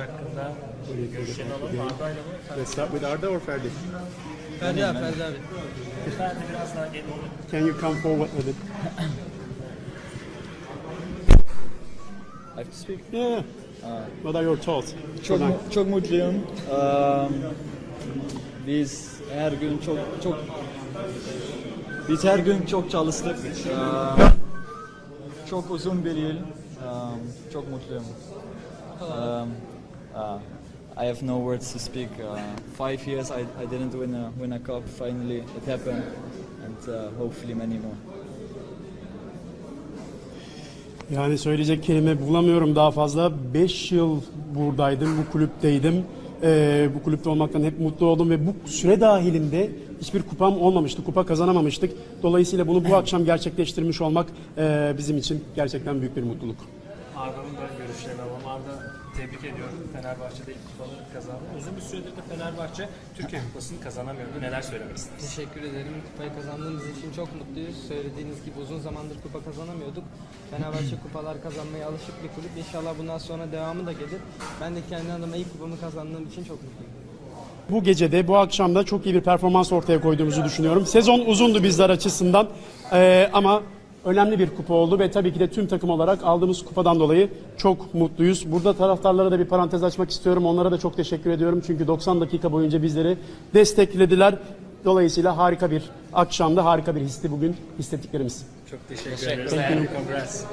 hakkında görüşlerini alalım. Arda'yla mı? Let's start with Arda or Ferdi? Ferdi abi, Ferdi abi. Ferdi biraz daha gelin. Can you come forward with it? I have to speak. Yeah. What are your thoughts? Çok mu- çok mutluyum. Um, biz her gün çok çok biz her gün çok çalıştık. Um, çok uzun bir yıl. Um, çok mutluyum. Um, uh, I have no words to speak. Uh, five years I, I didn't win a win a cup. Finally it happened, and uh, hopefully many more. Yani söyleyecek kelime bulamıyorum daha fazla. 5 yıl buradaydım, bu kulüpteydim. Ee, bu kulüpte olmaktan hep mutlu oldum ve bu süre dahilinde hiçbir kupam olmamıştı, kupa kazanamamıştık. Dolayısıyla bunu bu akşam gerçekleştirmiş olmak e, bizim için gerçekten büyük bir mutluluk. Arda'nın da görüşlerini alalım. Arda tebrik ediyorum. Fenerbahçe'de ilk kupaları kazandı. Uzun bir süredir de Fenerbahçe Türkiye Kupası'nı kazanamıyordu. Neler söylemek istersiniz? Teşekkür ederim. Kupayı kazandığımız için çok mutluyuz. Söylediğiniz gibi uzun zamandır kupa kazanamıyorduk. Fenerbahçe kupalar kazanmaya alışık bir kulüp. İnşallah bundan sonra devamı da gelir. Ben de kendi adıma ilk kupamı kazandığım için çok mutluyum. Bu gecede, bu akşam da çok iyi bir performans ortaya koyduğumuzu düşünüyorum. Sezon uzundu bizler açısından Ee, ama önemli bir kupa oldu ve tabii ki de tüm takım olarak aldığımız kupadan dolayı çok mutluyuz. Burada taraftarlara da bir parantez açmak istiyorum. Onlara da çok teşekkür ediyorum. Çünkü 90 dakika boyunca bizleri desteklediler. Dolayısıyla harika bir akşamda, harika bir histi bugün hissettiklerimiz. Çok teşekkür ederiz. Congrats.